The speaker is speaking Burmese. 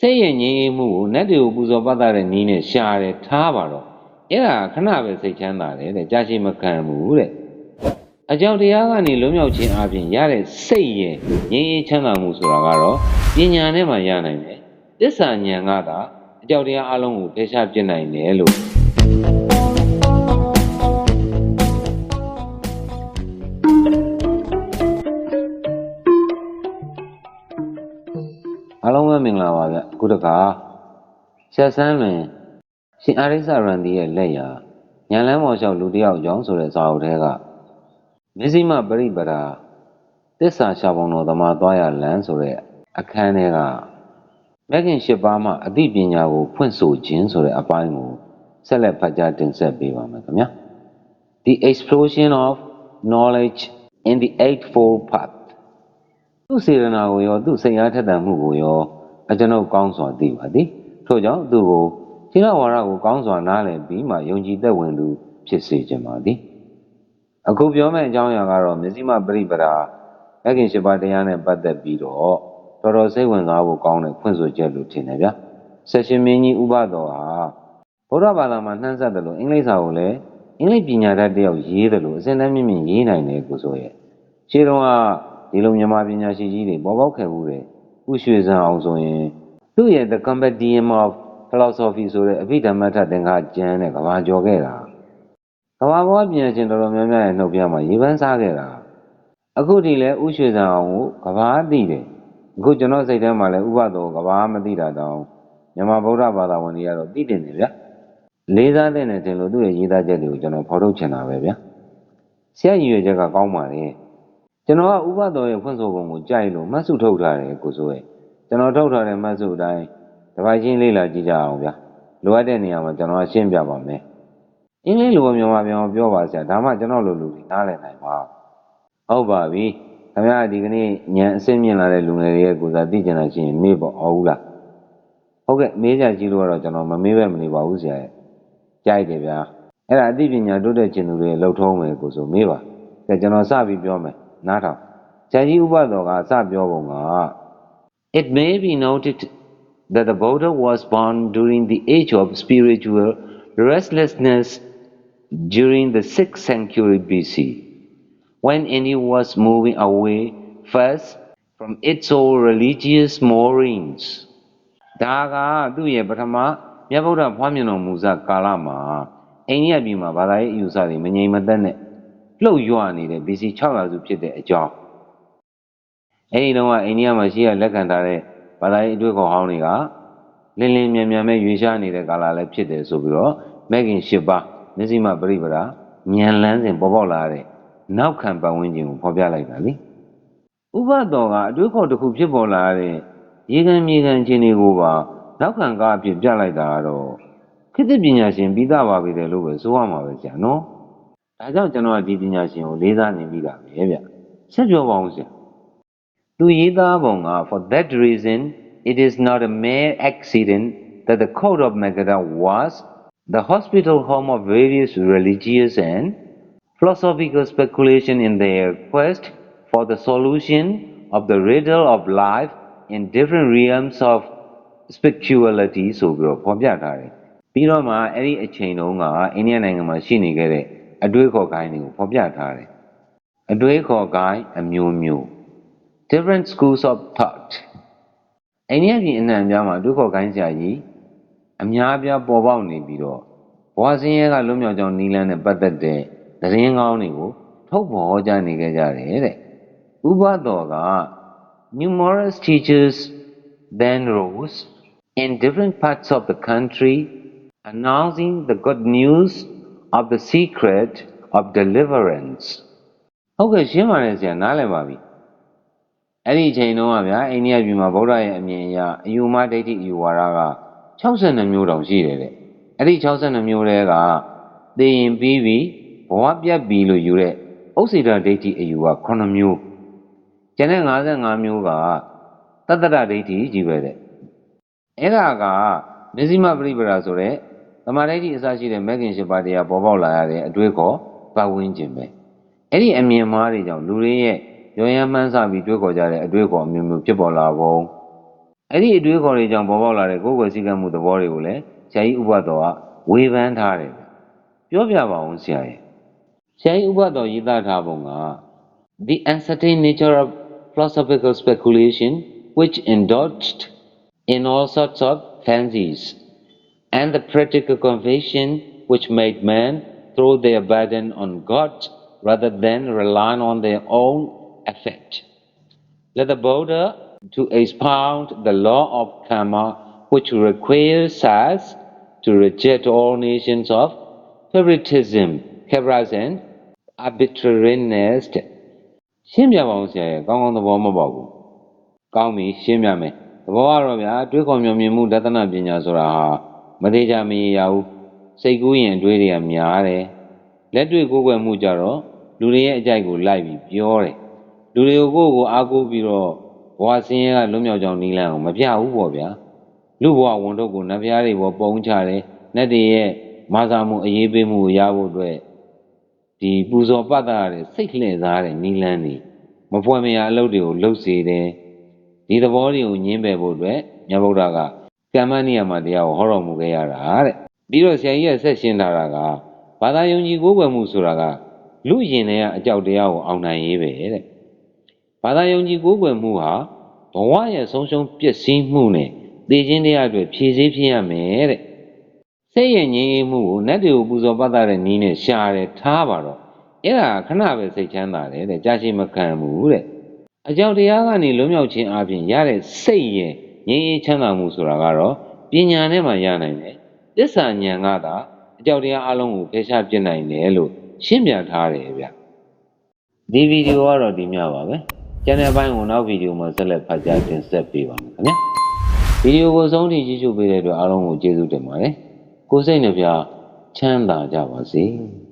စိတ်ရဲ့ငြိမ်းအေးမှုကိုနတ်တွေကိုပူဇော်ပတ်တဲ့နီးနဲ့ရှာတယ်ထားပါတော့အဲ့ဒါခဏပဲစိတ်ချမ်းသာတယ်တဲ့ကြာရှည်မခံဘူးတဲ့အကြောင်းတရားကနေလွံ့မြောက်ခြင်းအပြင်ရတဲ့စိတ်ရဲ့ငြိမ်းအေးချမ်းသာမှုဆိုတာကတော့ပညာနဲ့မှရနိုင်တယ်သစ္စာဉာဏ်ကသာအကြောင်းတရားအလုံးကိုဖယ်ရှားပြစ်နိုင်တယ်လို့ အားလုံးပဲမင်္ဂလာပါဗျအခုတခါဆက်ဆန်းလွင်ရှင်အာရိစရန်ဒီရဲ့လက်ရာညာလန်းမော်လျှောက်လူတစ်ယောက်ကြောင်းဆိုတဲ့ဇာတ်ထဲကမစ္စည်းမပရိပရာသစ္စာရှာပုံတော်သမားသွားရလန်းဆိုတဲ့အခန်းထဲကမဂ်ခင်၈ပါးမှအသိပညာကိုဖွင့်ဆိုခြင်းဆိုတဲ့အပိုင်းကိုဆက်လက်ဖတ်ကြားတင်ဆက်ပေးပါမယ်ခင်ဗျာ The explosion of knowledge in the eightfold path သူ့စေရနာကိုရောသူ့စိတ်အားထက်သန်မှုကိုရောအကျွန်ုပ်ကောင်းစွာသိပါသည်ထို့ကြောင့်သူ့ကိုသီလဝါဒကိုကောင်းစွာနားလည်ပြီးမှယုံကြည်သက်ဝင်သူဖြစ်စေခြင်းပါသည်အခုပြောမယ့်အကြောင်းအရာကတော့မစ္စည်းမပရိပရာအခင်ရှိပါတရားနဲ့ပတ်သက်ပြီးတော့တော်တော်စိတ်ဝင်စားဖို့ကောင်းတဲ့ဖွင့်ဆိုချက်လို့ထင်တယ်ဗျဆက်ရှင်မင်းကြီးဥပတော်ဟာဘုရားဘာသာမှာနှမ်းဆက်တယ်လို့အင်္ဂလိပ်စာကိုလည်းအင်္ဂလိပ်ပညာတတ်တယောက်ရေးတယ်လို့အစင်းတမ်းမြင့်မြင့်ရေးနိုင်တယ်ကိုဆိုရဲ့ရှင်းတော့က ဒီလိုမြန်မာပညာရှင်ကြီးတွေပေါ်ပေါက်ခဲ့မှုတယ်ဥရွှေစံအောင်ဆိုရင်သူ့ရဲ့ The Compendium of Philosophy ဆိုတဲ့အဘိဓမ္မထသင်္ဃကျမ်းနဲ့ကဘာကျော်ခဲ့တာကဘာဘောပညာရှင်တော်တော်များများရဲ့နှုတ်ပြမှာရေပန်းစားခဲ့တာအခုဒီလဲဥရွှေစံအောင်ကိုကဘာသိတယ်အခုကျွန်တော်စိတ်ထဲမှာလဲဥပဒေကဘာမသိတာတောင်မြန်မာဗုဒ္ဓဘာသာဝင်တွေကတော့သိတယ်နေဗျလေးစားတဲ့နဲ့တင်လို့သူ့ရဲ့ရေးသားချက်တွေကိုကျွန်တော်ဖော်ထုတ်ချင်တာပဲဗျဆရာကြီးရွယ်ချက်ကကောင်းပါလေ ကျွန်တော်ကဥပတော်ရဲ့ဖွင့်ဆိုပုံကိုကြိုက်လို့မှတ်စုထုတ်ထားတယ်ကိုစိုးရဲ့ကျွန်တော်ထုတ်ထားတဲ့မှတ်စုအတိုင်းတစ်ပိုက်ချင်းလေ့လာကြည့်ကြအောင်ဗျာလိုအပ်တဲ့နေရာမှာကျွန်တော်ရှင်းပြပါမယ်အင်္ဂလိပ်လိုမြန်မာပြောင်းပြောပါဆရာဒါမှကျွန်တော်လိုလူတွေနားလည်နိုင်ပါဟုတ်ပါပြီခင်ဗျားဒီကနေ့ညံအစ်စ်မြင်လာတဲ့လူငယ်တွေရဲ့ကိုယ်စားသိကြတာရှိရင်မေးပေါ့အောင်လားဟုတ်ကဲ့မေးကြကြည့်လို့ကတော့ကျွန်တော်မမေးပဲမနေပါဘူးဆရာရဲ့ကြိုက်တယ်ဗျာအဲ့ဒါအသိပညာတိုးတက်ခြင်းသူတွေလှုပ်ထုံးမယ်ကိုဆိုမေးပါကဲကျွန်တော်စပြီးပြောမယ် နားထောင်ဆရာကြီးဥပဒေကစပြောပုံက It may be noted that the Buddha was born during the age of spiritual restlessness during the 6th century BC when India was moving away first from its old religious moorings ဒါကသူ့ရဲ့ပထမမြတ်ဗုဒ္ဓဖွားမြင်တော်မူစကာလမှာအိန္ဒိယပြည်မှာဘာသာရေးအယူဆတွေမငြိမ်မသက်နဲ့ လှုပ်ရွနေတဲ့ BC 600စုဖြစ်တဲ့အကြောင်းအဲဒီတော့ကအိန္ဒိယမှာရှိရလက်ခံထားတဲ့ဘာသာရေးအတွေ့အခေါ်ဟောင်းတွေကလင်းလင်းမြန်မြန်ပဲရွေရှားနေတဲ့ကာလလည်းဖြစ်တယ်ဆိုပြီးတော့မဂ်ကင်၈ပါးမျက်စိမှပြိပရာဉာဏ်လန်းစဉ်ပေါ်ပေါက်လာတဲ့နောက်ခံပတ်ဝန်းကျင်ကိုဖော်ပြလိုက်တာလေဥပတော်ကအတွေ့အခေါ်တစ်ခုဖြစ်ပေါ်လာတဲ့ရေခံမြေခံခြင်းတွေကိုပါနောက်ခံကားအဖြစ်ပြလိုက်တာကတော့ခေတ်သစ်ပညာရှင်ပြီးသားပါပြီတယ်လို့ပဲဆိုရမှာပဲဆရာနော် ဒါကြောင့်ကျွန်တော်ကဒီပညာရှင်ကိုလေးစားနေပြီတာပဲဗျဆက်ပြောပါအောင်ဆရာသူရေးသားပုံက for that reason it is not a mere accident that the court of Magadha was the hospital home of various religious and philosophical speculation in their quest for the solution of the riddle of life in different realms of spirituality ဆိုပြီးတော့ဖော်ပြထားတယ်ပြီးတော့မှအဲ့ဒီအချိန်တုန်းကအိန္ဒိယနိုင်ငံမှာရှိနေခဲ့တဲ့ အတွေးခေါ်ကိုင်းတွေကိုဖော်ပြထားတယ်အတွေးခေါ်ကိုင်းအမျိုးမျိုး different schools of thought အိန္ဒိယပြည်အနှံ့အပြားမှာအတွေးခေါ်ကိုင်းဆရာကြီးအများအပြားပေါ်ပေါက်နေပြီးတော့ဘဝစင်းရဲကလွတ်မြောက်ကြောင်းနီလန်းနဲ့ပတ်သက်တဲ့သတင်းကောင်းတွေကိုထုတ်ဖော်ဟောကြားနေကြကြတယ်တဲ့ဥပတော်က numerous teachers then rose in different parts of the country announcing the good news of the secret of deliverance ဟုတ်ကဲ့ရှင်းပါတယ်ဆရာနားလည်ပါပြီအဲ့ဒီအချိန်တုန်းကဗျာအိန္ဒိယပြည်မှာဗုဒ္ဓရဲ့အမြင်အရအယူမဒိဋ္ဌိအယူဝါဒက62မျိုးတောင်ရှိတယ်တဲ့အဲ့ဒီ62မျိုးတွေကသိရင်ပြီးပြီဘဝပြတ်ပြီလို့ယူတဲ့ဥစ္စေတဒိဋ္ဌိအယူက9မျိုးကျန်တဲ့55မျိုးကတတ္တရဒိဋ္ဌိကြီးပဲတဲ့အဲ့ဒါကမဇ္ဈိမပရိပရာဆိုတဲ့ သမာဓိဋ္ဌိအစရှိတဲ့မဂ်ခင်၈ပါးတရားပေါ်ပေါက်လာရတဲ့အတွေ့အခေါ်ပတ်ဝန်းကျင်ပဲအဲ့ဒီအမြင်မှားတွေကြောင့်လူတွေရဲ့ရောရမ်းမှန်းဆပြီးတွေးခေါ်ကြတဲ့အတွေ့အခေါ်အမျိုးမျိုးဖြစ်ပေါ်လာပုံအဲ့ဒီအတွေးခေါ်တွေကြောင့်ပေါ်ပေါက်လာတဲ့ကိုယ်ွယ်စည်းကမ်းမှုသဘောတွေကိုလည်းဆရာကြီးဥပတော်ကဝေဖန်ထားတယ်ပြောပြပါအောင်ဆရာကြီးဆရာကြီးဥပတော်ရေးသားထားပုံက The uncertain nature of philosophical speculation which indulged in all sorts of fancies and the practical conviction which made men throw their burden on God rather than rely on their own effort. Let the Buddha to expound the law of karma which requires us to reject all nations of favoritism, caprice and arbitrariness. ရှင်းပြပါအောင်ဆရာရဲ့ကောင်းကောင်းသဘောမပေါက်ဘူး။ကောင်းပြီရှင်းပြမယ်။သဘောကတော့ဗျာတွေးခေါ်မြင်မြင်မှုဒသနပညာဆိုတာဟာ မသေးချာမရေရဘူး။စိတ်ကူးရင်အတွေးတွေကများတယ်။လက်တွေ့ကိုယ်ွယ်မှုကြတော့လူတွေရဲ့အကြိုက်ကိုလိုက်ပြီးပြောတယ်။လူတွေကိုကိုယ့်ကိုအားကိုးပြီးတော့ဘဝဆင်းရဲကလွတ်မြောက်ကြောင်းနီးလန်းကိုမပြဘူးပေါ့ဗျာ။လူဘဝဝန်ထုတ်ကိုနတ်ဖျားတွေပေါ်ပုံချတယ်။နတ်တွေရဲ့မာစာမှုအရေးပေးမှုကိုရဖို့အတွက်ဒီပူဇော်ပတ်တာရတဲ့စိတ်လှည့်စားတဲ့နီလန်းနေမဖွယ်မရအလုပ်တွေကိုလှုပ်စေတယ်ဒီသဘောတွေကိုညင်းပယ်ဖို့အတွက်မြတ်ဗုဒ္ဓက ကမ္မနိယမတရားကိုဟောတော်မူခဲ့ရတာတဲ့ပြီးတော့ဆရာကြီးကဆက်ရှင်းထားတာကဘာသာယုံကြည်ကိုးကွယ်မှုဆိုတာကလူရင်တွေကအကြောက်တရားကိုအောင်နိုင်ရေးပဲတဲ့ဘာသာယုံကြည်ကိုးကွယ်မှုဟာဘဝရဲ့ဆုံးရှုံးပျက်စီးမှုနဲ့သိချင်းတရားအတွက်ဖြည့်ဆည်းဖြစ်ရမယ်တဲ့စိတ်ရဲ့ငြိမ်းအေးမှုကိုနတ်တွေကိုပူဇော်ပတ်တဲ့နီးနဲ့ရှာတယ်ထားပါတော့အဲ့ဒါခဏပဲစိတ်ချမ်းသာတယ်တဲ့ကြာရှည်မခံဘူးတဲ့အကြောင်းတရားကနေလွတ်မြောက်ခြင်းအပြင်ရတဲ့စိတ်ရဲ့ ငြိမ်းအေးချမ်းသာမှုဆိုတာကတော့ပညာနဲ့မှရနိုင်တယ်တစ္ဆာဉာဏ်ကသာအကြောင်းတရားအလုံးကိုဖယ်ရှားပြနိုင်တယ်လို့ရှင်းပြထားတယ်ဗျဒီဗီဒီယိုကတော့ဒီမျှပါပဲကျန်တဲ့အပိုင်းကိုနောက်ဗီဒီယိုမှာဆက်လက်ဖတ်ကြားတင်ဆက်ပေးပါမယ်ခင်ဗျာဗီဒီယိုကိုအဆုံးထိကြည့်ရှုပေးတဲ့အတွက်အားလုံးကိုကျေးဇူးတင်ပါတယ်။ကိုယ်စိတ်နှပြချမ်းသာကြပါစေ။